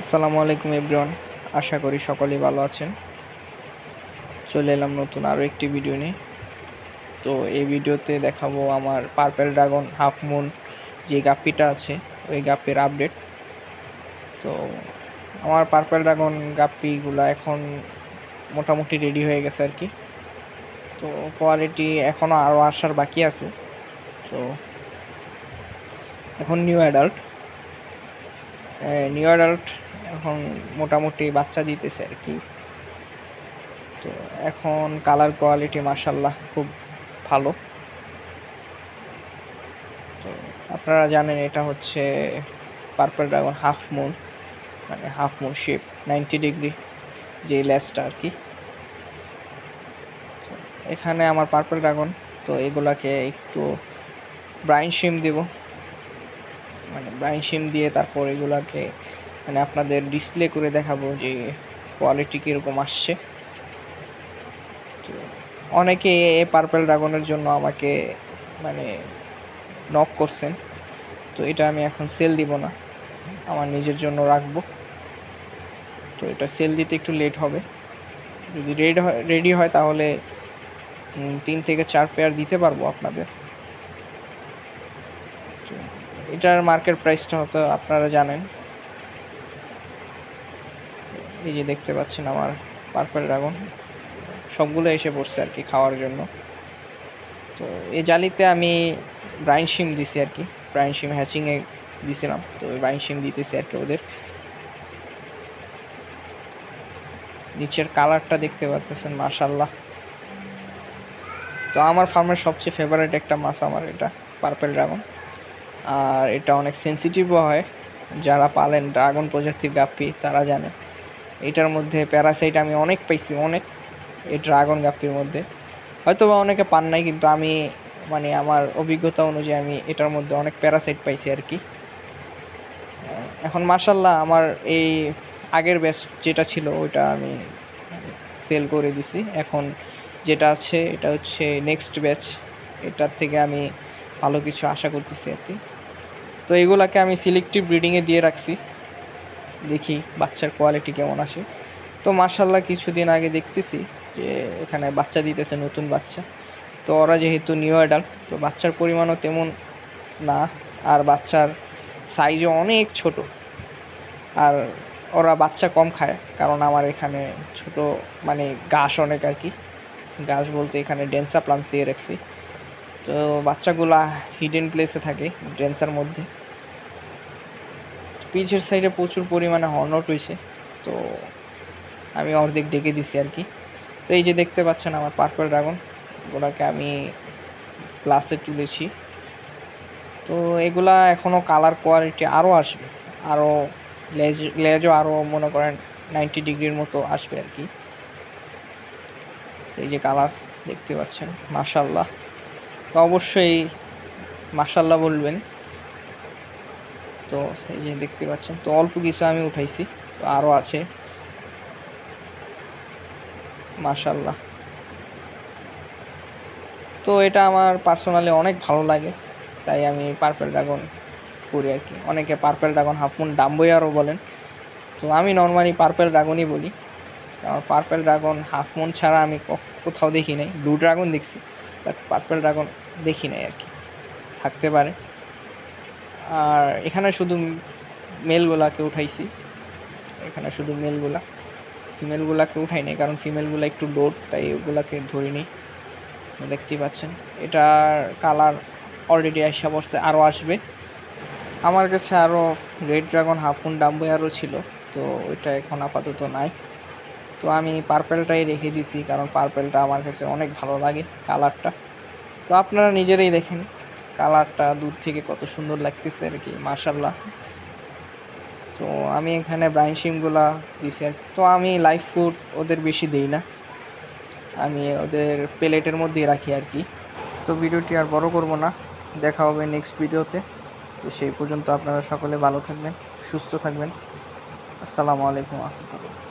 আসসালামু আলাইকুম এভরিওয়ান, আশা করি সকলেই ভালো আছেন। চলে এলাম নতুন আরও একটি ভিডিও নিয়ে। তো এই ভিডিওতে দেখাবো আমার পার্পেল ড্রাগন হাফ মুন যে গাপ্পিটা আছে, ওই গাপ্পির আপডেট তো আমার পার্পেল ড্রাগন গাপ্পিগুলো এখন মোটামুটি রেডি হয়ে গেছে আর কি। তো কোয়ালিটি এখনও আরও আসার বাকি আছে। তো এখন নিউ অ্যাডাল্ট নিউ অ্যাডাল্ট এখন মোটামুটি বাচ্চা দিতেছে আর কি। তো এখন কালার কোয়ালিটি মার্শাল্লাহ খুব ভালো। তো আপনারা জানেন এটা হচ্ছে পার্পল ড্রাগন হাফ মুন মানে half moon shape ninety degree যে লেসটা আর কি। এখানে আমার পার্পল ড্রাগন তো এগুলাকে একটু ব্রাইন শিম দেব। মানে ব্রাইন শিম দিয়ে তারপর এগুলাকে মানে আপনাদের ডিসপ্লে করে দেখাবো যে কোয়ালিটি কীরকম আসছে। তো অনেকে এ পার্পেল ড্রাগনের জন্য আমাকে মানে নক করছেন। তো এটা আমি এখন সেল দিব না, আমার নিজের জন্য রাখব। তো এটা সেল দিতে একটু লেট হবে। যদি রেডি হয় রেডি হয় তাহলে তিন থেকে চার পেয়ার দিতে পারব আপনাদের। এটার মার্কেট প্রাইসটা হয়তো আপনারা জানেন। এই যে দেখতে পাচ্ছেন আমার পার্পল ড্রাগন। সবগুলো এসে পড়ছে আর কি খাওয়ার জন্য। তো এই জালিতে আমি ব্রাইন শিম দিছি আর কি। ব্রাইন শিম হ্যাচিংয়ে দিছিলাম। তো ওই ব্রাইন শিম দিতেছি আর কি ওদের। নিচের কালারটা দেখতে পাচ্ছেন মাশাল্লাহ তো আমার ফার্মের সবচেয়ে ফেভারিট একটা মাছ আমার এটা পার্পেল ড্রাগন আর এটা অনেক সেন্সিটিভও হয়। যারা পালেন ড্রাগন প্রজাতির গাপ্পি, তারা জানেন। এটার মধ্যে প্যারাসাইট আমি অনেক পাইছি, অনেক এই ড্রাগন গাপ্পির মধ্যে। হয়তো বা অনেকে পান নাই, কিন্তু আমি মানে আমার অভিজ্ঞতা অনুযায়ী আমি এটার মধ্যে অনেক প্যারাসাইট পাইছি আর কি। এখন মার্শাল্লাহ আমার এই আগের ব্যাচ যেটা ছিল, ওইটা আমি সেল করে দিছি। এখন যেটা আছে, এটা হচ্ছে নেক্সট ব্যাচ এটার থেকে আমি ভালো কিছু আশা করতেছি আর কি। তো এগুলাকে আমি সিলেক্টিভ ব্রিডিংয়ে দিয়ে রাখছি। দেখি বাচ্চার কোয়ালিটি কেমন আসে। তো মার্শাল্লাহ কিছুদিন আগে দেখতেছি যে এখানে বাচ্চা দিতেছে, নতুন বাচ্চা। তো ওরা যেহেতু নিউ অ্যাডাল্ট তো বাচ্চার পরিমাণও তেমন না, আর বাচ্চার সাইজও অনেক ছোট। আর ওরা বাচ্চা কম খায়, কারণ আমার এখানে ছোট মানে ঘাস অনেক আর কি। ঘাস বলতে এখানে ডেন্সা প্লান্টস দিয়ে রাখছি। তো বাচ্চাগুলা হিডেন প্লেসে থাকে, ডেন্সার মধ্যে। পিচের সাইডে প্রচুর পরিমাণে হর্নট হয়েছে তো আমি অর্ধেক ডেকে দিছি আর কি। তো এই যে দেখতে পাচ্ছেন আমার পার্পল ড্রাগন ওগুলাকে আমি প্লাসে তুলেছি। তো এগুলা এখনও কালার কোয়ালিটি আরও আসবে আরও লেজ, লেজও আরও মনে করেন নাইনটি ডিগ্রির মতো আসবে আর কি। এই যে কালার দেখতে পাচ্ছেন মাশাল্লাহ তো অবশ্যই মাশাল্লাহ বলবেন। তো এই যে দেখতে পাচ্ছেন, তো অল্প কিছু আমি উঠাইছি, তো আরও আছে। মাশাল্লাহ তো এটা আমার পার্সোনালি অনেক ভালো লাগে, তাই আমি পার্পেল ড্রাগন করি আর কি। অনেকে পার্পেল ড্রাগন হাফমুন ডাম্বয়ারও বলেন। তো আমি নর্মালি পার্পেল ড্রাগনই বলি আমার পার্পেল ড্রাগন হাফমুন ছাড়া আমি কোথাও দেখি নাই। ব্লু ড্রাগন দেখছি বাট পার্পেল ড্রাগন দেখি নাই আর কি। থাকতে পারে। আর এখানে শুধু মেলগুলাকে উঠাইছি। এখানে শুধু মেলগুলা। ফিমেলগুলাকে উঠাই নাই, কারণ ফিমেলগুলো একটু লোড, তাই ওগুলাকে ধরিনি দেখতেই পাচ্ছেন, এটার কালার অলরেডি আসা পড়ছে আরও আসবে। আমার কাছে আরও রেড ড্রাগন হাফুন ডাম্বই আরও ছিল, তো ওইটা এখন আপাতত নাই। তো আমি পার্পেলটাই রেখে দিছি, কারণ পার্পেলটা আমার কাছে অনেক ভালো লাগে, কালারটা। তো আপনারা নিজেরাই দেখেন। কালারটা দূর থেকে কত সুন্দর লাগতেছে আর কি মার্শাল্লাহ তো আমি এখানে ব্রাইন শিমগুলা দিছি আর। তো আমি লাইফ ফুড ওদের বেশি দেই না। আমি ওদের প্লেটের মধ্যেই রাখি আর কি। তো ভিডিওটি আর বড় করব না। দেখা হবে নেক্সট ভিডিওতে। তো সেই পর্যন্ত আপনারা সকলে ভালো থাকবেন, সুস্থ থাকবেন। আসসালামু আলাইকুম রহমতুল্লাহ।